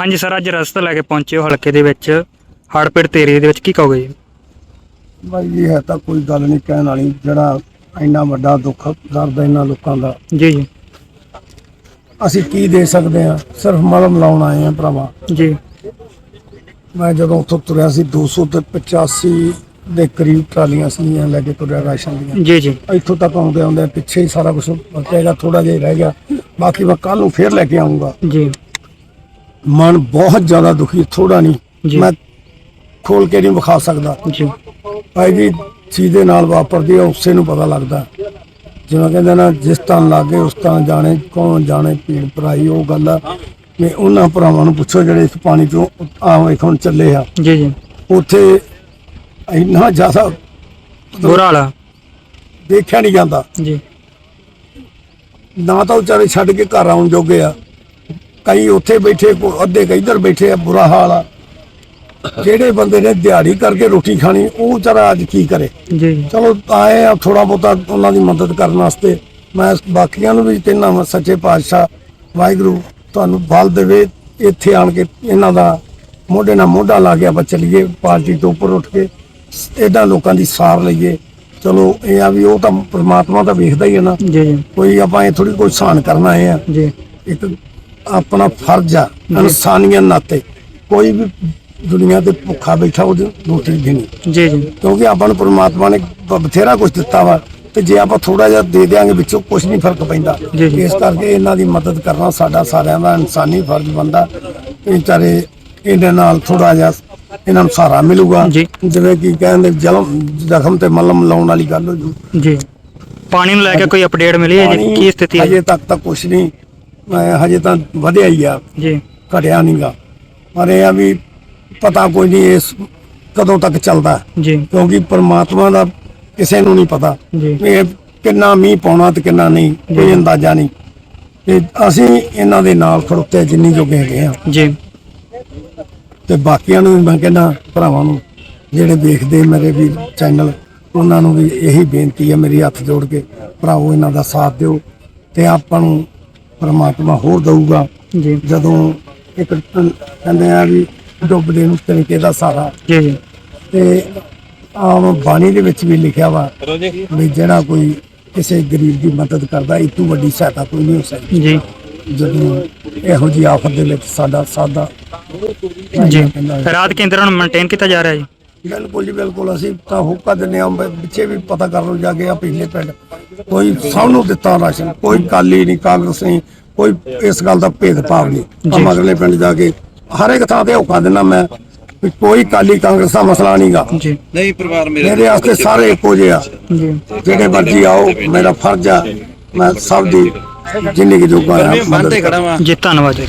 ਹਾਂਜੀ ਸਰ ਅੱਜ ਰਸਤਾ ਲੈ ਕੇ ਪਹੁੰਚੇ ਹੋ ਹਲਕੇ ਦੇ ਵਿੱਚ। ਹੜਪੀੜਤ ਏਰੀਆ ਦੇ ਵਿੱਚ ਕੀ ਕਹੋਗੇ ਜੀ? ਭਾਈ ਇਹ ਹੈ ਤਾਂ ਕੋਈ ਗੱਲ ਨਹੀਂ ਕਹਿਣ ਵਾਲੀ ਜਿਹੜਾ ਇੰਨਾ ਵੱਡਾ ਦੁੱਖ ਦਰਦ ਇਹਨਾਂ ਲੋਕਾਂ ਦਾ। ਜੀ ਜੀ। ਅਸੀਂ ਕੀ ਦੇ ਸਕਦੇ ਹਾਂ? ਸਿਰਫ ਮਲਮ ਲਾਉਣ ਆਏ ਹਾਂ ਭਰਾਵਾ। ਜੀ। ਮੈਂ ਜਦੋਂ ਉੱਥੋਂ ਤੁਰਿਆ ਸੀ 200 ਤੇ 85 ਦੇ ਕਰੀਬ ਟਰਾਲੀਆਂ ਸੀਗੀਆਂ ਲੈ ਕੇ ਤੁਰਿਆ ਰਾਸ਼ਨ ਦੀਆਂ। ਜੀ ਜੀ। ਇੱਥੋਂ ਤੱਕ ਆਉਂਦੇ ਆਉਂਦੇ ਪਿੱਛੇ ਹੀ ਸਾਰਾ ਕੁਝ ਬਚੇਗਾ ਥੋੜਾ ਜਿਹਾ ਰਹਿ ਗਿਆ। ਬਾਕੀ ਮੈਂ ਕੱਲ ਨੂੰ ਫੇਰ ਲੈ ਕੇ ਆਉਂਗਾ ਜੀ। ਮਨ ਬਹੁਤ ਜ਼ਿਆਦਾ ਦੁਖੀ ਥੋੜਾ। ਨਹੀਂ। ਮੈਂ ਖੋਲ ਕੇ ਨਹੀਂ ਵਿਖਾ ਸਕਦਾ। ਜੀ। ਭਾਈ ਜੀ ਚੀਜ਼ ਦੇ ਨਾਲ ਵਾਪਰਦੀ ਹੈ ਉਸੇ ਨੂੰ ਪਤਾ ਲੱਗਦਾ। ਜਿਵੇਂ ਕਹਿੰਦੇ ਨਾ ਜਿਸ ਤਾਂ ਲਾਗੇ ਉਸ ਤਾਂ ਜਾਣੇ ਕੌਣ ਜਾਣੇ ਪੀਣ ਭਰਾਈ ਉਹ ਗੱਲ ਆ ਕਿ ਉਹਨਾਂ ਭਰਾਵਾਂ ਨੂੰ ਪੁੱਛੋ ਜਿਹੜੇ ਇਸ ਪਾਣੀ ਚੋਂ ਆਹ ਵੇਖ ਹੁਣ ਚੱਲੇ ਆ। ਜੀ ਜੀ। ਉੱਥੇ ਇੰਨਾ ਜ਼ਿਆਦਾ ਬੁਰਾ ਹਾਲ ਆ। ਦੇਖਿਆ ਨਹੀਂ ਜਾਂਦਾ। ਜੀ। ਨਾ ਤਾਂ ਵਿਚਾਰੇ ਛੱਡ ਕੇ ਘਰ ਆਉਣ ਜੋਗੇ ਆ। ਕਈ ਉੱਥੇ ਬੈਠੇ ਕੋ ਅੱਧੇ ਕਈ ਇੱਧਰ ਬੈਠੇ ਆ ਬੁਰਾ ਹਾਲ ਆ। ਜਿਹੜੇ ਬੰਦੇ ਨੇ ਦਿਹਾੜੀ ਕਰਕੇ ਰੋਟੀ ਖਾਣੀ ਉਹ ਵਿਚਾਰਾ ਅੱਜ ਕੀ ਕਰੇ? ਜੀ। ਚਲੋ ਆਏ ਆ ਥੋੜਾ ਬਹੁਤਾ ਉਹਨਾਂ ਦੀ ਮਦਦ ਕਰਨ ਵਾਸਤੇ। ਮੈਂ ਬਾਕੀਆਂ ਨੂੰ ਵੀ ਕਹਿੰਦਾ ਸੱਚੇ ਪਾਤਸ਼ਾਹ ਵਾਹਿਗੁਰੂ ਤੁਹਾਨੂੰ ਬਲ ਦੇਵੇ ਇੱਥੇ ਆਣ ਕੇ ਇਹਨਾਂ ਦਾ ਮੋਢੇ ਨਾਲ ਮੋਢਾ ਲਾ ਕੇ ਆਪਾਂ ਚੱਲੀਏ ਪਾਰਟੀ ਤੋਂ ਉੱਪਰ ਉੱਠ ਕੇ ਇਹਨਾਂ ਲੋਕਾਂ ਦੀ ਸਾਰ ਲਈਏ। ਚਲੋ ਇਹ ਆ ਵੀ ਉਹ ਤਾਂ ਪ੍ਰਮਾਤਮਾ ਤਾਂ ਵੇਖਦਾ ਹੀ ਹੈ ਨਾ। ਜੀ। ਜੀ ਕੋਈ ਆਪਾਂ ਇਹ ਥੋੜੀ ਕੋਈ ਸਾਨ ਕਰਨਾ ਆਏ ਆ। ਜੀ। ਇੱਕ ਆਪਣਾ ਫਰਜ਼ ਆ ਇਨਸਾਨੀਅਤ ਨਾਤੇ। ਕੋਈ ਵੀ ਦੁਨੀਆ ਤੇ ਭੁੱਖਾ ਬੈਠਾ ਉਹਦੀ ਰੋਟੀ ਦੇਣੀ ਜੀ ਜੀ। ਕਿਉਂਕਿ ਆਪਾਂ ਨੂੰ ਪ੍ਰਮਾਤਮਾ ਨੇ ਬ- ਬਥੇਰਾ ਕੁਝ ਦਿੱਤਾ ਵਾ ਤੇ ਜੇ ਆਪਾਂ ਥੋੜਾ ਜਿਹਾ ਦੇ ਦਿਆਂਗੇ ਵਿੱਚੋਂ ਕੁਝ ਨਹੀਂ ਫ਼ਰਕ ਪੈਂਦਾ। ਜੀ, ਜੀ। ਇਸ ਕਰਕੇ ਇਹਨਾਂ ਦੀ ਮਦਦ ਕਰਨਾ ਸਾਡਾ ਸਾਰਿਆਂ ਦਾ ਇਨਸਾਨੀ ਫਰਜ਼ ਬੰਦਾ ਇਹ ਵਿਚਾਰੇ ਇਹਨਾਂ ਨਾਲ ਥੋੜਾ ਜਿਹਾ ਇਹਨਾਂ ਨੂੰ ਸਹਾਰਾ ਮਿਲੂਗਾ। ਜੀ। ਜਿਵੇਂ ਕਿ ਕਹਿੰਦੇ ਜਲਮ ਜ਼ਖਮ ਤੇ ਮਲਮ ਲਾਉਣ ਵਾਲੀ ਗੱਲ ਹੋ ਜੂ। ਜੀ। ਪਾਣੀ ਨੂੰ ਲੈ ਕੇ ਕੋਈ ਅਪਡੇਟ ਮਿਲੀ ਹੈ ਜੀ? ਕੀ ਸਥਿਤੀ ਹੈ ਹਜੇ ਤੱਕ ਤਾਂ ਕੁਝ ਨਹੀਂ। ਮੈਂ ਹਜੇ ਤਾਂ ਵਧਿਆ ਹੀ ਆ। ਜੀ। ਘਟਿਆ ਨਹੀਂਗਾ ਪਰ ਇਹ ਆ ਵੀ ਪਤਾ ਕੋਈ ਨਹੀਂ ਇਸ ਕਦੋਂ ਤੱਕ ਚੱਲਦਾ। ਜੀ। ਕਿਉਂਕਿ ਪਰਮਾਤਮਾ ਦਾ ਕਿਸੇ ਨੂੰ ਨਹੀਂ ਪਤਾ ਜੀ। ਵੀ ਇਹ ਕਿੰਨਾ ਮੀਂਹ ਪਾਉਣਾ ਤੇ ਕਿੰਨਾ ਨਹੀਂ ਕੋਈ ਅੰਦਾਜ਼ਾ ਨਹੀਂ। ਤੇ ਅਸੀਂ ਇਹਨਾਂ ਦੇ ਨਾਲ ਖੜੋਤੇ ਜਿੰਨੀ ਜੋਗੇ ਹੈਗੇ ਆ। ਜੀ। ਤੇ ਬਾਕੀਆਂ ਨੂੰ ਵੀ ਮੈਂ ਕਹਿੰਦਾ ਭਰਾਵਾਂ ਨੂੰ ਜਿਹੜੇ ਵੇਖਦੇ ਮੇਰੇ ਵੀ ਚੈਨਲ ਉਹਨਾਂ ਨੂੰ ਵੀ ਇਹੀ ਬੇਨਤੀ ਹੈ ਮੇਰੀ ਹੱਥ ਜੋੜ ਕੇ ਭਰਾਵੋ ਇਹਨਾਂ ਦਾ ਸਾਥ ਦਿਓ। ਤੇ ਆਪਾਂ ਨੂੰ ਪਰਮਾਤਮਾ ਹੋਰ ਦਊਗਾ। ਜੀ। ਜਦੋਂ ਇੱਕ ਕਹਿੰਦੇ ਆ ਵੀ ਡੁੱਬਦੇ ਨੂੰ ਤਰੀਕੇ ਦਾ ਸਾਰਾ ਜੀ ਜੀ। ਤੇ ਆਮ ਬਾਣੀ ਦੇ ਵਿੱਚ ਵੀ ਲਿਖਿਆ ਵਾ ਵੀ ਜਿਹੜਾ ਕੋਈ ਕਿਸੇ ਗਰੀਬ ਦੀ ਮਦਦ ਕਰਦਾ ਇਹ ਤੋਂ ਵੱਡੀ ਸਹਾਇਤਾ ਕੋਈ ਨਹੀਂ ਹੋ ਸਕਦੀ। ਜੀ। ਜਦੋਂ ਇਹੋ ਜੀ ਆਫਤ ਦੇ ਵਿੱਚ ਸਾਡਾ ਸਾਦਾ ਜੀ। ਰਾਤ ਕੇਂਦਰਾਂ ਨੂੰ ਮੇਨਟੇਨ ਕੀਤਾ ਜਾ ਰਿਹਾ ਜੀ। ਬਿਲਕੁਲ ਜੀ ਬਿਲਕੁਲ। ਅਸੀਂ ਤਾਂ ਹੁੱਕਾ ਹਾਂ ਬ- ਪਿੱਛੇ ਵੀ ਪਤਾ ਕਰ ਲਓ ਜਾ ਕੇ ਆ ਪਿਛਲੇ ਪਿੰਡ। ਕੋਈ ਸਭ ਨੂੰ ਦਿੱਤਾ ਰਾਸ਼ਨ ਕੋਈ ਕਾਲੀ ਨਹੀਂ ਕਾਂਗਰਸ ਨਹੀਂ ਕੋਈ ਇਸ ਗੱਲ ਦਾ ਭੇਦਭਾਵ ਨਹੀਂ। ਆ ਮਗਰਲੇ ਪਿੰਡ ਜਾ ਕੇ ਹਰ ਇੱਕ ਥਾਂ ਤੇ ਹੁੱਕਾ ਦਿੰਦਾ ਮੈਂ ਕੋਈ ਕਾਲੀ ਕਾਂਗਰਸ ਦਾ ਮਸਲਾ ਨਹੀਂਗਾ। ਜੀ। ਨਹੀਂ ਪਰਿਵਾਰ ਮੇਰੇ ਮੇਰੇ ਵਾਸਤੇ ਸਾਰੇ ਇੱਕੋ ਜਿਹੇ ਆ। ਜੀ। ਜਿਹੜੇ ਮਰਜ਼ੀ ਆਓ ਮੇਰਾ ਫਰਜ਼ ਆ ਮੈਂ ਸਭ ਦੀ ਜਿੰਨੀ ਕਿ ਜੋਗਾ ਆ ਜੀ ਧੰਨਵਾਦ ਜੀ।